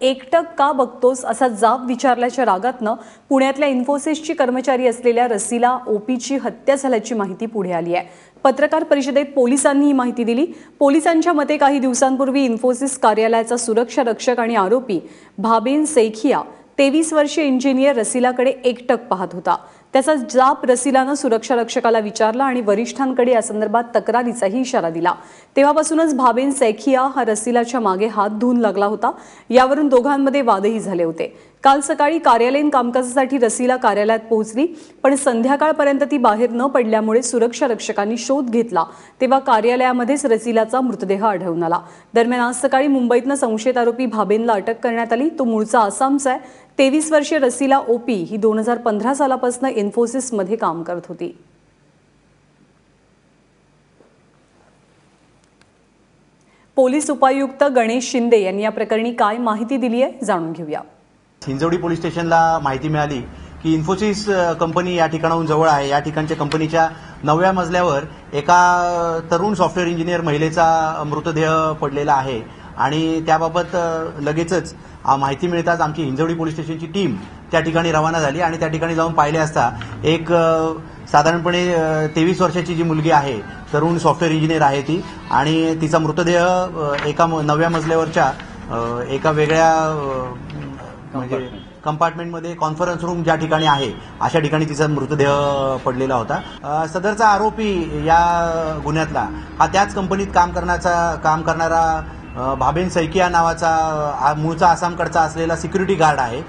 एकटक का बघतोस असा जाब विचारल्याच्या रागातनं पुण्यातल्या इन्फोसिसची कर्मचारी असलेल्या रसीला ओपीची हत्या झाल्याची माहिती पुढे आली आहे. पत्रकार परिषदेत पोलिसांनी ही माहिती दिली. पोलिसांच्या मते काही दिवसांपूर्वी इन्फोसिस कार्यालयाचा सुरक्षा रक्षक आणि आरोपी भाबेन सेखिया तेवीस वर्षीय इंजिनियर रसिलाकडे एकटक पाहत होता. त्याचा जाप रसिलानं सुरक्षा रक्षकाला विचारला आणि वरिष्ठांकडे या संदर्भात तक्रारीचाही इशारा दिला. तेव्हापासूनच भाबेन सैखिया हा रसिलाच्या मागे हात धुवून लागला होता. यावरून दोघांमध्ये वादही झाले होते. काल सकाळी कार्यालयीन कामकाजासाठी रसीला कार्यालयात पोहोचली पण संध्याकाळपर्यंत ती बाहेर न पडल्यामुळे सुरक्षा रक्षकांनी शोध घेतला तेव्हा कार्यालयामध्येच रसीलाचा मृतदेह आढळून आला. दरम्यान आज सकाळी मुंबईतनं संशयित आरोपी भाबेनला अटक करण्यात आली. तो मूळचा आसामचा आहे. तेवीस वर्षीय रसीला ओपी ही दोन हजार पंधरा सालापासून इन्फोसिसमध्ये काम करत होती. पोलीस उपायुक्त गणेश शिंदे यांनी या प्रकरणी काय माहिती दिली आहे जाणून घेऊया. हिंजवडी पोलीस स्टेशनला माहिती मिळाली की इन्फोसिस कंपनी या ठिकाणाहून जवळ आहे. या ठिकाणच्या कंपनीच्या नवव्या मजल्यावर एका तरुण सॉफ्टवेअर इंजिनियर महिलेचा मृतदेह पडलेला आहे. आणि त्याबाबत लगेचच माहिती मिळताच आमची हिंजवडी पोलीस स्टेशनची टीम त्या ठिकाणी रवाना झाली आणि त्या ठिकाणी जाऊन पाहिले असता एक साधारणपणे तेवीस वर्षाची जी मुलगी आहे तरुण सॉफ्टवेअर इंजिनियर आहे ती. आणि तिचा मृतदेह एका म- नवव्या मजल्यावरच्या एका वेगळ्या म्हणजे कंपार्टमेंटमध्ये कॉन्फरन्स रूम ज्या ठिकाणी आहे अशा ठिकाणी तिचा मृतदेह पडलेला होता. सदरचा आरोपी या गुन्ह्यातला हा त्याच कंपनीत काम करण्याचा काम करणारा भाबेन सैकिया नावाचा मूळचा आसामकडचा असलेला सिक्युरिटी गार्ड आहे.